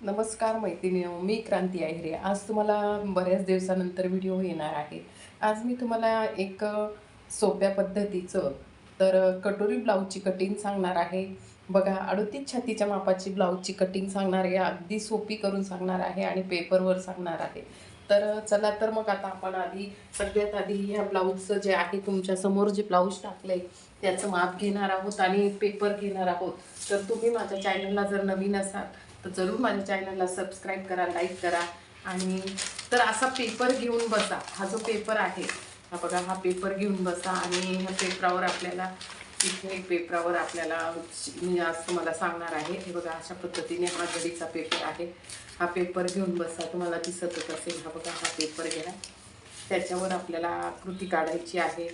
नमस्कार मैत्रिणी मी क्रांती आहिरे. आज तुम्हाला बऱ्याच दिवसानंतर व्हिडिओ येणार आहे. आज मी तुम्हाला एक सोप्या पद्धतीचं तर कटोरी ब्लाऊजची कटिंग सांगणार आहे. बघा अडतीस छातीच्या मापाची ब्लाऊजची कटिंग सांगणार आहे. अगदी सोपी करून सांगणार आहे आणि पेपरवर सांगणार आहे. तर चला तर मग आता आपण आधी सगळ्यात आधी ह्या ब्लाऊजचं जे आहे तुमच्यासमोर जे ब्लाऊज टाकले त्याचं माप घेणार आहोत आणि पेपर घेणार आहोत. तर तुम्ही माझ्या चॅनलला जर नवीन असाल तर जरूर माझ्या चॅनलला सबस्क्राईब करा लाईक करा आणि तर असा पेपर घेऊन बसा. हा जो पेपर आहे हा बघा हा पेपर घेऊन बसा आणि ह्या पेपरावर आपल्याला इथे पेपरावर आपल्याला मी आज तुम्हाला सांगणार आहे. हे बघा अशा पद्धतीने हा घडीचा पेपर आहे. हा पेपर घेऊन बसा तुम्हाला दिसतच असेल. हा बघा हा पेपर घ्या. त्याच्यावर आपल्याला कृती काढायची आहे.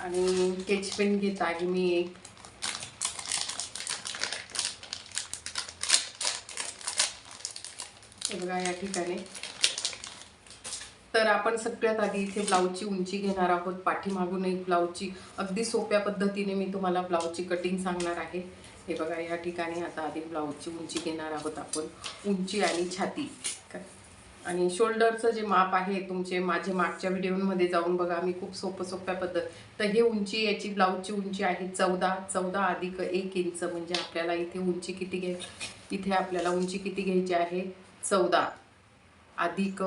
आणि स्केच पेन घेत आहे मी एक. हे बघा या ठिकाणी. तर आपण सगळ्यात आधी इथे ब्लाऊजची उंची घेणार आहोत. पाठीमागून एक ब्लाऊजची अगदी सोप्या पद्धतीने मी तुम्हाला ब्लाऊजची कटिंग सांगणार आहे. हे बघा या ठिकाणी आता आधी ब्लाऊजची उंची घेणार आहोत आपण. उंची आणि छाती. काय आणि शोल्डरचं जे माप आहे तुमचे माझे मागच्या व्हिडिओमध्ये जाऊन बघा मी खूप सोपं सोप्या पद्धत तर हे उंची याची ब्लाऊजची उंची आहे चौदा चौदा अधिक एक इंच म्हणजे आपल्याला इथे उंची किती घ्याय इथे आपल्याला उंची किती घ्यायची आहे? चौदा. अधिक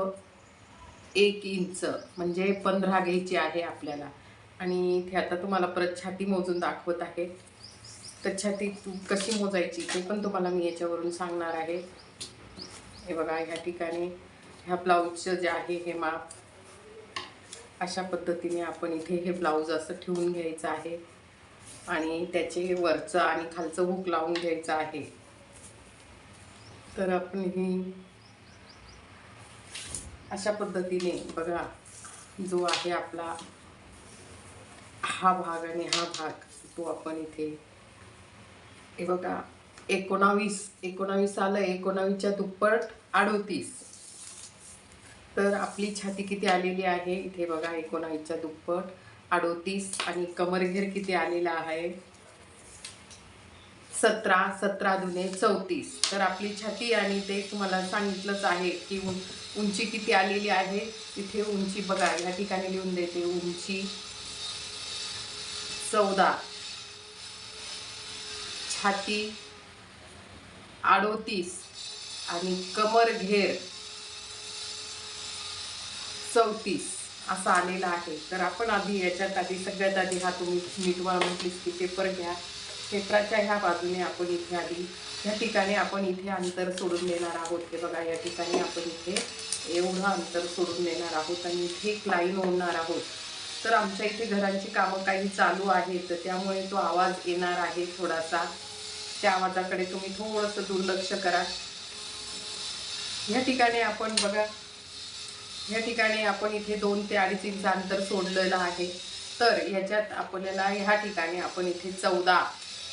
एक इंच म्हणजे पंधरा घ्यायची आहे आपल्याला. आणि इथे आता तुम्हाला परत छाती मोजून दाखवत आहे. तर छाती तू कशी मोजायची ते पण तुम्हाला मी याच्यावरून सांगणार आहे. हे बघा ह्या ठिकाणी ह्या ब्लाऊजचं जे आहे हे माप. अशा पद्धतीने आपण इथे हे ब्लाऊज असं ठेवून घ्यायचं आहे. आणि त्याचे वरचं आणि खालचं हुक लावून घ्यायचं आहे. तर आपण ही अशा पद्धतीने बघा जो आहे आपला हा भाग आणि हा भाग तो आपण इथे हे बघा एकोणावीस एकोणावीस आलं एकोणावीसच्या दुप्पट अडोतीस. तर आपली छाती किती आलेली आहे? इथे बघा एकोणावीसच्या दुप्पट अडोतीस आणि कमरघेर किती आलेला आहे? सतरा सतरा दुने चौतीस. तर आपली छाती आणि ते तुम्हाला सांगितलंच आहे की उं उंची किती आलेली आहे. तिथे उंची बघा या ठिकाणी लिहून देते. उंची चौदा. छाती अडोतीस आणि कमर घेर चौतीस. असा आलेला आहे. तर आपण आधी याच्यात आधी सगळ्यात आधी हा तुम्ही नीट म्हटलीस की पेपर घ्या. क्षेत्राच्या ह्या बाजूने आपण इथे आधी ह्या ठिकाणी आपण इथे अंतर सोडून देणार आहोत. ते बघा या ठिकाणी आपण इथे एवढं अंतर सोडून देणार आहोत आणि इथे एक लाईन ओढणार आहोत. तर आमच्या इथे घरांची कामं काही चालू आहेत तर त्यामुळे तो आवाज येणार आहे थोडासा. त्या आवाजाकडे तुम्ही थोडंसं दुर्लक्ष करा. या ठिकाणी आपण बघा या ठिकाणी आपण इथे दोन ते अडीच इंच अंतर सोडलेलं आहे. तर याच्यात आपल्याला ह्या ठिकाणी आपण इथे चौदा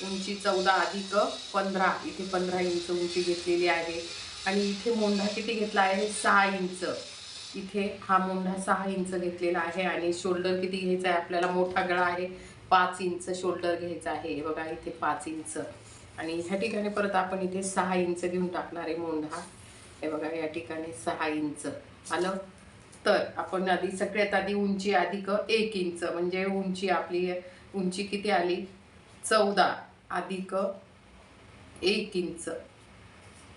उंची चौदा अधिक पंधरा. इथे पंधरा इंच उंची घेतलेली आहे. आणि इथे मोंढा किती घेतला आहे? सहा इंच. इथे हा मोंढा सहा इंच घेतलेला आहे आणि शोल्डर किती घ्यायचा आहे? आपल्याला मोठा गळा आहे. पाच इंच शोल्डर घ्यायचा आहे. बघा इथे पाच इंच. आणि ह्या ठिकाणी परत आपण इथे सहा इंच घेऊन टाकणार आहे मोंढा. हे बघा या ठिकाणी सहा इंच. आलं? तर आपण आधी सगळ्यात आधी उंची अधिक एक इंच. म्हणजे उंची आपली उंची किती आली? चौदा. अधिक एक इंच.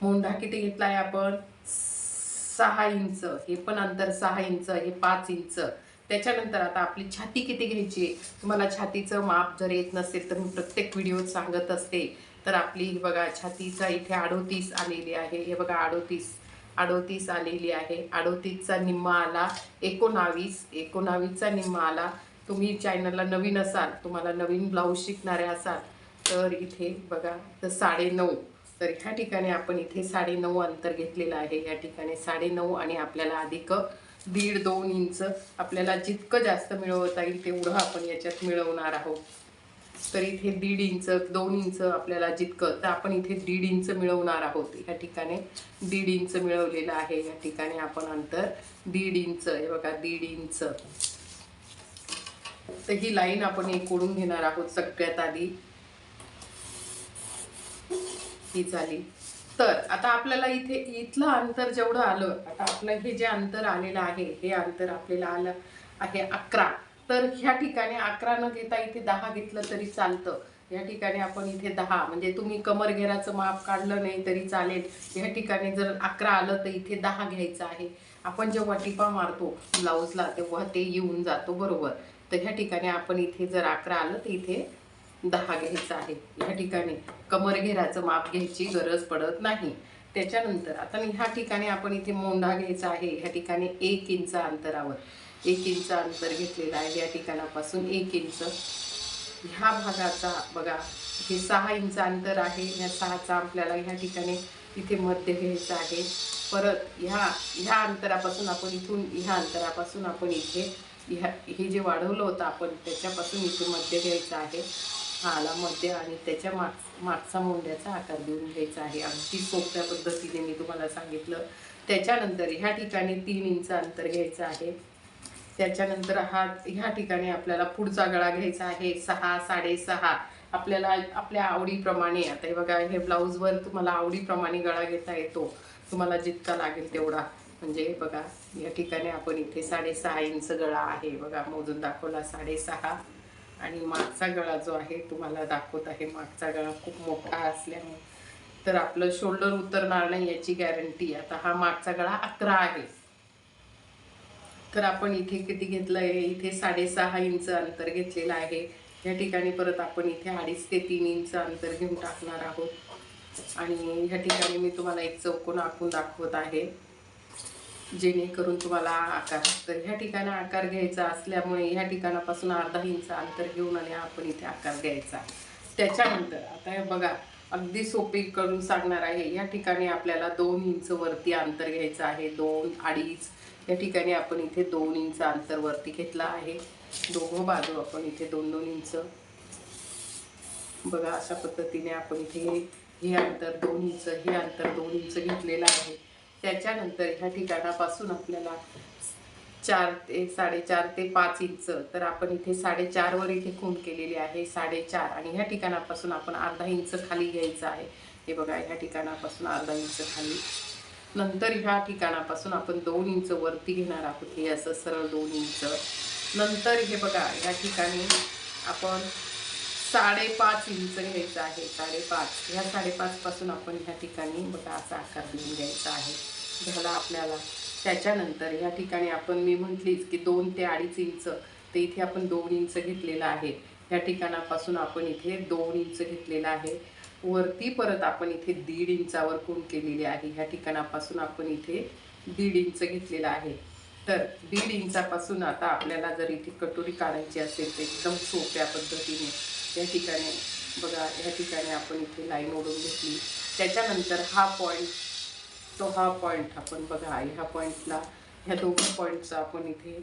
मोंढा किती घेतला आहे आपण सहा इंच. हे पण अंतर सहा इंच हे पाच इंच. त्याच्यानंतर आता आपली छाती किती घ्यायची? आहे तुम्हाला छातीचं माप जर येत नसेल तर मी प्रत्येक व्हिडिओत सांगत असते. तर आपली बघा छातीचा इथे अडोतीस आलेली आहे. हे बघा अडोतीस अडोतीस आलेली आहे. अडोतीसचा निम्मा आला एकोणावीस. एकोणावीसचा निम्मा आला. तुम्ही चॅनलला नवीन असाल तुम्हाला नवीन ब्लाऊज शिकणारे असाल तर इथे बघा तर साडेनऊ. तर ह्या ठिकाणी आपण इथे साडेनऊ अंतर घेतलेलं आहे. या ठिकाणी साडेनऊ आणि आपल्याला अधिक दीड दोन इंच आपल्याला जितकं जास्त मिळवता येईल तेवढं आपण याच्यात मिळवणार आहोत. तर इथे दीड इंच दोन इंच आपल्याला जितकं तर आपण इथे दीड इंच मिळवणार आहोत. या ठिकाणी दीड इंच मिळवलेलं आहे. या ठिकाणी आपण अंतर दीड इंच हे बघा दीड इंच. तर ही लाईन आपण एक ओढून घेणार आहोत सगळ्यात आधी. ही झाली. तर आता आपल्याला इथे इथलं अंतर जेवढं आलं आता आपलं हे जे अंतर आलेलं आहे हे अंतर आपल्याला आलं आहे अकरा. तर ह्या ठिकाणी अकरा न घेता इथे दहा घेतलं तरी चालतं. या ठिकाणी आपण इथे दहा म्हणजे तुम्ही कमरघेराचं माप काढलं नाही तरी चालेल. या ठिकाणी जर अकरा आलं तर इथे दहा घ्यायचं आहे. आपण जेव्हा टिपा मारतो ब्लाऊजला तेव्हा ते येऊन जातो बरोबर. तर ह्या ठिकाणी आपण इथे जर अकरा आलं तर इथे दहा घ्यायचा आहे. ह्या ठिकाणी कमर घेराचं माप घ्यायची गरज पडत नाही. त्याच्यानंतर आता ह्या ठिकाणी आपण इथे मोंढा घ्यायचा आहे. ह्या ठिकाणी एक इंच अंतरावर. एक इंच अंतर घेतलेलं आहे या ठिकाणापासून एक इंच. ह्या भागाचा बघा हे सहा इंच अंतर आहे. ह्या सहाचा आपल्याला ह्या ठिकाणी इथे मध्य घ्यायचं आहे. परत ह्या ह्या अंतरापासून आपण इथून ह्या अंतरापासून आपण इथे ह्या हे जे वाढवलं होतं आपण त्याच्यापासून इथे मध्य घ्यायचं आहे. हा आला मध्य आणि त्याच्या माग मागचा मुंड्याचा आकार देऊन घ्यायचा आहे. अगदी सोप्या पद्धतीने मी तुम्हाला सांगितलं. त्याच्यानंतर ह्या ठिकाणी तीन इंच अंतर घ्यायचं आहे. त्याच्यानंतर हा ह्या ठिकाणी आपल्याला पुढचा गळा घ्यायचा आहे. सहा साडेसहा. आपल्याला आपल्या आवडीप्रमाणे आता हे बघा हे ब्लाऊजवर तुम्हाला आवडीप्रमाणे गळा घेता येतो. तुम्हाला जितका लागेल तेवढा. म्हणजे हे बघा या ठिकाणी आपण इथे साडेसहा इंच गळा आहे. बघा मोजून दाखवला साडेसहा. आणि मागचा गळा जो आहे तुम्हाला दाखवत आहे मागचा गळा खूप मोठा असल्यामुळे. तर आपलं शोल्डर उतरणार नाही याची गॅरंटी आता हा मागचा गळा अकरा आहे. तर आपण इथे किती घेतलं आहे? इथे साडेसहा इंच अंतर घेतलेलं आहे. या ठिकाणी परत आपण इथे अडीच ते तीन इंच अंतर घेऊन टाकणार आहोत. आणि ह्या ठिकाणी मी तुम्हाला एक चौकोन आखून दाखवत आहे. जेणेकरून तुम्हाला आकार. तर ह्या ठिकाणी आकार घ्यायचा असल्यामुळे ह्या ठिकाणापासून अर्धा इंच अंतर घेऊन आणि आपण इथे आकार द्यायचा त्याच्यानंतर आता हे बघा अगदी सोपी करून सांगणार आहे. या ठिकाणी आपल्याला दोन इंच वरती अंतर घ्यायचं आहे. दोन अडीच. या ठिकाणी आपण इथे दोन इंच अंतर वरती घेतला आहे. दोघं बाजू आपण इथे दोन दोन इंच. बघा अशा पद्धतीने आपण इथे हे- हे अंतर दोन इंच हे अंतर दोन इंच घेतलेलं आहे. त्याच्यानंतर ह्या ठिकाणापासून आपल्याला चार ते साडेचार ते पाच इंच तर आपण इथे साडेचारवर इथे खूण केलेली आहे साडेचार. आणि ह्या ठिकाणापासून आपण अर्धा इंच खाली घ्यायचं आहे. हे बघा ह्या ठिकाणापासून अर्धा इंच खाली. नंतर ह्या ठिकाणापासून आपण दोन इंच वरती घेणार आहोत. हे असं सरळ दोन इंच. नंतर हे बघा ह्या ठिकाणी आपण साडेपाच इंच घ्यायचं आहे. साडेपाच. ह्या साडेपाचपासून आपण ह्या ठिकाणी बघा असा आकार देऊन घ्यायचा आहे. झाला आपल्याला. त्याच्यानंतर ह्या ठिकाणी आपण मी म्हटलीच की दोन ते अडीच इंच तर इथे आपण दोन इंच घेतलेलं आहे. ह्या ठिकाणापासून आपण इथे दोन इंच घेतलेलं आहे. वरती परत आपण इथे दीड इंचावर कोण केलेली आहे? ह्या ठिकाणापासून आपण इथे दीड इंच घेतलेलं आहे. तर दीड इंचापासून आता आपल्याला जर इथे कटोरी काढायची असेल तर एकदम सोप्या पद्धतीने या ठिकाणी बघा ह्या ठिकाणी आपण इथे लाईन ओढून घेतली. त्याच्यानंतर हा पॉईंट तो हा पॉईंट आपण बघा ह्या पॉईंटला ह्या दोघं पॉईंटचा आपण इथे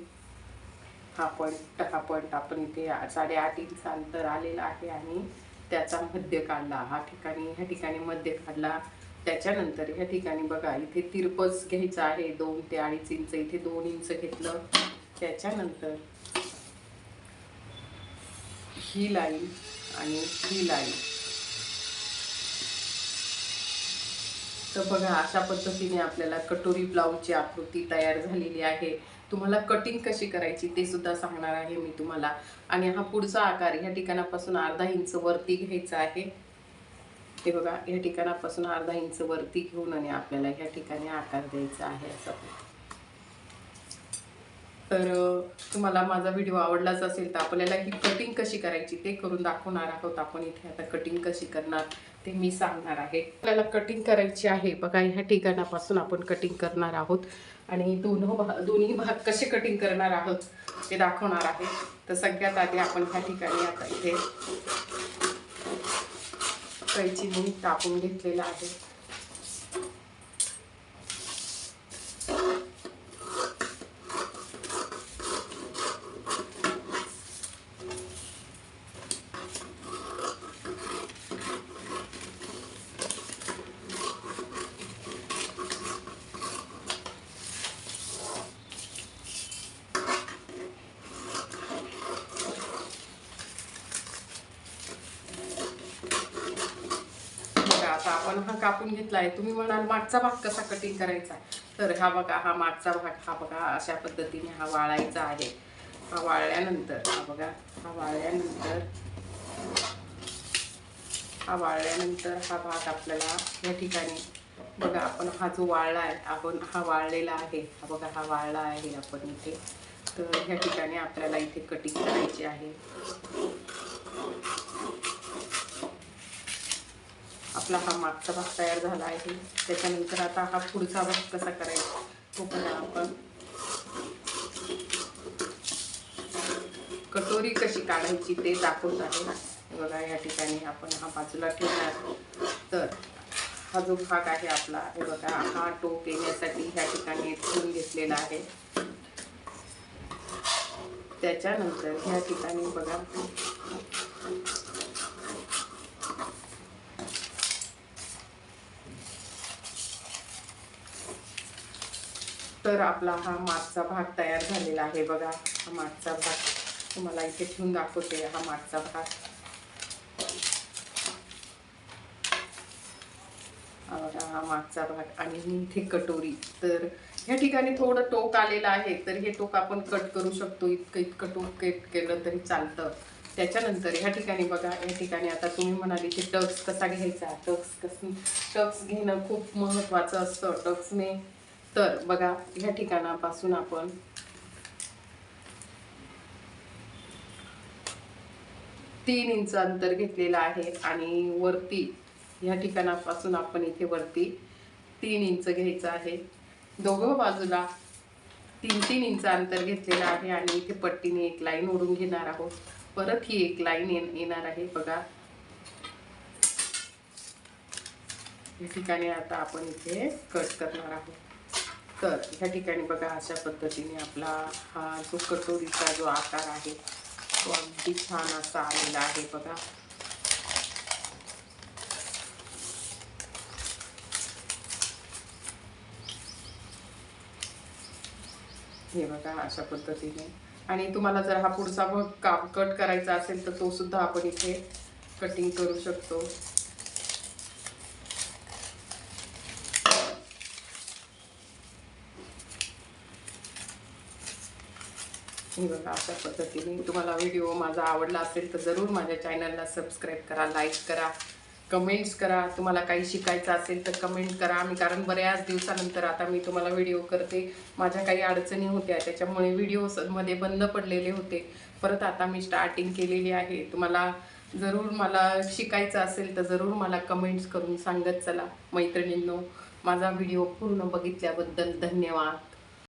हा पॉईंट हा पॉईंट आपण इथे साडेआठ इंच अंतर आलेला आहे आणि त्याचा मध्य काढला. हा ठिकाणी ह्या ठिकाणी मध्य काढला. त्याच्यानंतर ह्या ठिकाणी बघा इथे तिरपस घ्यायचं आहे दोन ते अडीच इंच इथे दोन इंच घेतलं. त्याच्यानंतर ही लाईन आणि ही लाईन. तर बघा अशा पद्धतीने आपल्याला कटोरी ब्लाऊजची आकृती तयार झालेली आहे. तुम्हाला कटिंग कशी करायची ते सुद्धा सांगणार आहे मी तुम्हाला. आणि हा पुढचा आकार ह्या ठिकाणापासून अर्धा इंच वरती घ्यायचा आहे. हे बघा ह्या ठिकाणापासून अर्धा इंच वरती घेऊन आणि आपल्याला ह्या ठिकाणी आकार द्यायचा आहे असं तर तुम्हाला माझा व्हिडिओ आवडलाच असेल तर आपल्याला ही कटिंग कशी करायची ते करून दाखवणार आहोत आपण इथे. आता कटिंग कशी करणार ते मी सांगणार आहे. आपल्याला कटिंग करायची आहे. बघा ह्या ठिकाणापासून आपण कटिंग करणार आहोत. आणि दोन भाग दोन्ही भाग कसे कटिंग करणार आहोत ते दाखवणार आहे. तर सगळ्यात आधी आपण ह्या ठिकाणी आता इथे मी टाकून घेतलेलं आहे बघा आता आपण हा कापून घेतला आहे तुम्ही म्हणाल मागचा भाग कसा कटिंग करायचा? तर हा बघा हा मागचा भाग हा बघा अशा पद्धतीने हा वाळायचा आहे. हा वाळल्यानंतर हा बघा हा वाळल्यानंतर हा वाळल्यानंतर हा भाग आपल्याला या ठिकाणी बघा आपण हा जो वाळला आहे आपण हा वाळलेला आहे हा बघा हा वाळला आहे आपण इथे. तर ह्या ठिकाणी आपल्याला इथे कटिंग करायची आहे. आपला हा मागचा भाग तयार झाला आहे. त्याच्यानंतर आता हा पुढचा भाग कसा करायचा तो पण आपण कटोरी कशी काढायची ते दाखवत आहे. बघा या ठिकाणी आपण हा बाजूला ठेवणार. तर हा जो भाग आहे आपला हे बघा हा टोक येण्यासाठी ह्या ठिकाणी ठेवून घेतलेला आहे. त्याच्यानंतर ह्या ठिकाणी बघा तर आपला हा मागचा भाग तयार झालेला आहे बघा. हा मागचा भाग तुम्हाला इथे ठेवून दाखवते. हा मागचा भाग. हा बघा हा मागचा भाग आणि ही इथे कटोरी. तर ह्या ठिकाणी थोडं टोक आलेलं आहे. तर हे टोक आपण कट करू शकतो. इतकं इतकं टोक कट केलं तरी चालतं. त्याच्यानंतर ह्या ठिकाणी बघा या ठिकाणी आता तुम्ही म्हणाले की टक्स कसा घ्यायचा? टक्स कस टक्स घेणं खूप महत्त्वाचं असतं. टक्सने तर बघा ह्या ठिकाणापासून आपण तीन इंच अंतर घेतलेलं आहे आणि वरती ह्या ठिकाणापासून आपण इथे वरती तीन इंच घ्यायचं आहे. दोघं बाजूला तीन तीन इंच अंतर घेतलेलं आहे आणि इथे पट्टीने एक लाईन ओढून घेणार आहोत. परत ही एक लाईन येणार आहे बघा. या ठिकाणी आता आपण इथे कट करणार आहोत. तर ह्या ठिकाणी बघा अशा पद्धतीने आपला हा जो कटोरीचा जो आकार आहे तो अगदी छान असा आलेला आहे बघा. हे बघा अशा पद्धतीने. आणि तुम्हाला जर हा पुढचा भाग काम कट करायचा असेल तर तो सुद्धा आपण इथे कटिंग करू शकतो. हे बघा अशा पद्धतीने. तुम्हाला व्हिडिओ माझा आवडला असेल तर जरूर माझ्या चॅनलला सबस्क्राईब करा लाईक करा कमेंट्स करा. तुम्हाला काही शिकायचं असेल तर कमेंट करा. मी कारण बऱ्याच दिवसानंतर आता मी तुम्हाला व्हिडिओ करते. माझ्या काही अडचणी होत्या त्याच्यामुळे व्हिडिओमध्ये बंद पडलेले होते. परत आता मी स्टार्टिंग केलेली आहे. तुम्हाला जरूर मला शिकायचं असेल तर जरूर मला कमेंट्स करून सांगत चला मैत्रिणींनो. माझा व्हिडिओ पूर्ण बघितल्याबद्दल धन्यवाद.